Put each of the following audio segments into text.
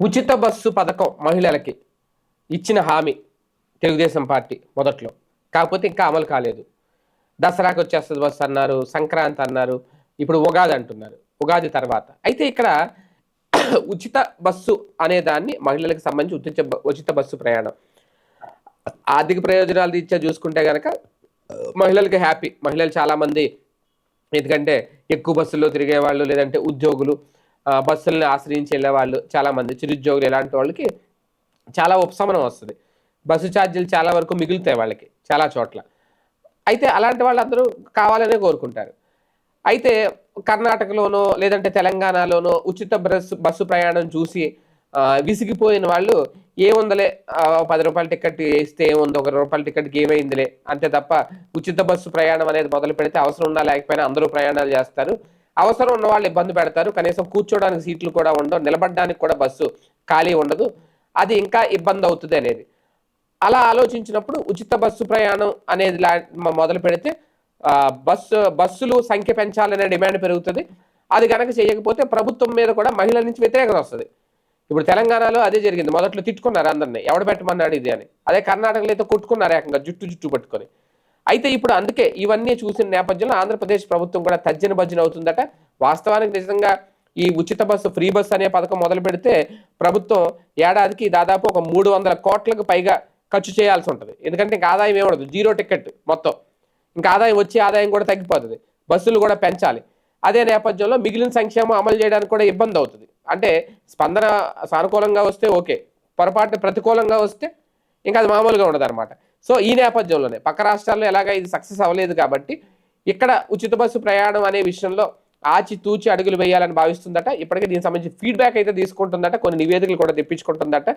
ఉచిత బస్సు పథకం మహిళలకి ఇచ్చిన హామీ తెలుగుదేశం పార్టీ మొదట్లో. కాకపోతే ఇంకా అమలు కాలేదు. దసరాకి వచ్చేస్తుంది బస్సు అన్నారు సంక్రాంతి అన్నారు ఇప్పుడు ఉగాది అంటున్నారు ఉగాది తర్వాత. అయితే ఇక్కడ ఉచిత బస్సు అనే దాన్ని మహిళలకు సంబంధించి ఉచిత ఉచిత బస్సు ప్రయాణం. ఆర్థిక ప్రయోజనాలు ఇచ్చే చూసుకుంటే కనుక మహిళలకి హ్యాపీ. మహిళలు చాలామంది ఎందుకంటే ఎక్కువ బస్సుల్లో తిరిగే వాళ్ళు లేదంటే ఉద్యోగులు బస్సుల్ని ఆశ్రయించి వెళ్ళేవాళ్ళు చాలామంది. చిరుద్యోగులు ఇలాంటి వాళ్ళకి చాలా ఉపశమనం వస్తుంది. బస్సు ఛార్జీలు చాలా వరకు మిగులుతాయి వాళ్ళకి చాలా చోట్ల. అయితే అలాంటి వాళ్ళందరూ కావాలనే కోరుకుంటారు. అయితే కర్ణాటకలోనో లేదంటే తెలంగాణలోనో ఉచిత బస్సు బస్సు ప్రయాణం చూసి విసిగిపోయిన వాళ్ళు ఏముందలే పది రూపాయల టికెట్ వేస్తే ఏముంది ఒక రూపాయల టికెట్కి ఏమైందిలే. అంతే తప్ప ఉచిత బస్సు ప్రయాణం అనేది మొదలు పెడితే అవసరం ఉన్నా లేకపోయినా అందరూ ప్రయాణాలు చేస్తారు. అవసరం ఉన్న వాళ్ళు ఇబ్బంది పెడతారు. కనీసం కూర్చోడానికి సీట్లు కూడా ఉండవు. నిలబడడానికి కూడా బస్సు ఖాళీ ఉండదు. అది ఇంకా ఇబ్బంది అవుతుంది అనేది. అలా ఆలోచించినప్పుడు ఉచిత బస్సు ప్రయాణం అనేది లా మొదలు పెడితే బస్సు బస్సులు సంఖ్య పెంచాలనే డిమాండ్ పెరుగుతుంది. అది కనుక చేయకపోతే ప్రభుత్వం మీద కూడా మహిళల నుంచి వ్యతిరేకత వస్తుంది. ఇప్పుడు తెలంగాణలో అదే జరిగింది. మొదట్లో తిట్టుకున్నారు అందరినీ. ఎవడ పెట్టమన్నాడు ఇది అని. అదే కర్ణాటకలో అయితే కొట్టుకున్నారు ఏకంగా జుట్టు జుట్టు పట్టుకొని. అయితే ఇప్పుడు అందుకే ఇవన్నీ చూసిన నేపథ్యంలో ఆంధ్రప్రదేశ్ ప్రభుత్వం కూడా తజ్జన భజ్జన అవుతుందట. వాస్తవానికి నిజంగా ఈ ఉచిత బస్సు ఫ్రీ బస్సు అనే పథకం మొదలు పెడితే ప్రభుత్వం ఏడాదికి దాదాపు ఒక మూడు వందల కోట్లకు పైగా ఖర్చు చేయాల్సి ఉంటుంది. ఎందుకంటే ఇంకా ఆదాయం ఏమడదు జీరో టికెట్ మొత్తం. ఇంకా ఆదాయం వచ్చే ఆదాయం కూడా తగ్గిపోతుంది. బస్సులు కూడా పెంచాలి. అదే నేపథ్యంలో మిగిలిన సంక్షేమం అమలు చేయడానికి కూడా ఇబ్బంది అవుతుంది. అంటే స్పందన సానుకూలంగా వస్తే ఓకే. పొరపాటు ప్రతికూలంగా వస్తే ఇంకా అది మామూలుగా ఉండదు అనమాట సో ఈ నేపథ్యంలోనే పక్క రాష్ట్రాల్లో ఎలాగ ఇది సక్సెస్ అవ్వలేదు కాబట్టి ఇక్కడ ఉచిత బస్సు ప్రయాణం అనే విషయంలో ఆచి తూచి అడుగులు వేయాలని భావిస్తుందట. ఇప్పటికే దీనికి సంబంధించి ఫీడ్బ్యాక్ అయితే తీసుకుంటుందట. కొన్ని నివేదికలు కూడా తెప్పించుకుంటుందట.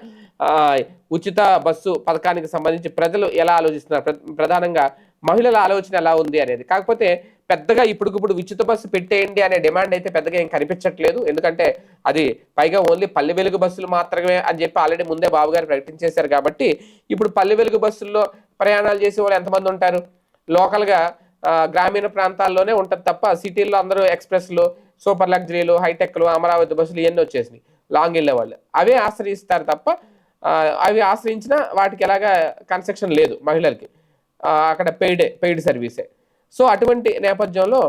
ఉచిత బస్సు పథకానికి సంబంధించి ప్రజలు ఎలా ఆలోచిస్తున్నారు? ప్ర- ప్రధానంగా మహిళల ఆలోచన ఎలా ఉంది అనేది. కాకపోతే పెద్దగా ఇప్పుడుకిప్పుడు ఉచిత బస్సు పెట్టేయండి అనే డిమాండ్ అయితే పెద్దగా ఏం కనిపించట్లేదు. ఎందుకంటే అది పైగా ఓన్లీ పల్లె వెలుగు బస్సులు మాత్రమే అని చెప్పి ఆల్రెడీ ముందే బాబు గారు ప్రకటించేశారు కాబట్టి ఇప్పుడు పల్లె వెలుగు బస్సుల్లో ప్రయాణాలు చేసే వాళ్ళు ఎంతమంది ఉంటారు? లోకల్గా గ్రామీణ ప్రాంతాల్లోనే ఉంటుంది తప్ప సిటీల్లో అందరూ ఎక్స్ప్రెస్లు సూపర్ లగ్జరీలు హైటెక్లు అమరావతి బస్సులు ఇవన్నీ వచ్చేసినాయి. లాంగ్ వెళ్ళే వాళ్ళు. అవే ఆశ్రయిస్తారు తప్ప అవి ఆశ్రయించినా వాటికి ఎలాగా కన్స్ట్రక్షన్ లేదు మహిళలకి. అక్కడ పెయిడే పెయిడ్ సర్వీసే. సో అటువంటి నేపథ్యంలో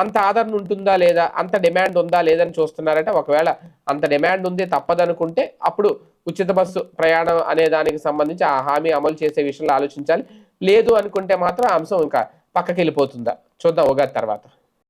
అంత ఆదరణ ఉంటుందా లేదా అంత డిమాండ్ ఉందా లేదని చూస్తున్నారంటే ఒకవేళ అంత డిమాండ్ ఉంది తప్పదనుకుంటే అప్పుడు ఉచిత బస్సు ప్రయాణం అనే దానికి సంబంధించి ఆ హామీ అమలు చేసే విషయంలో ఆలోచించాలి. లేదు అనుకుంటే మాత్రం అంశం ఇంకా పక్కకి వెళ్ళిపోతుందా? చూద్దాం ఉగాది తర్వాత.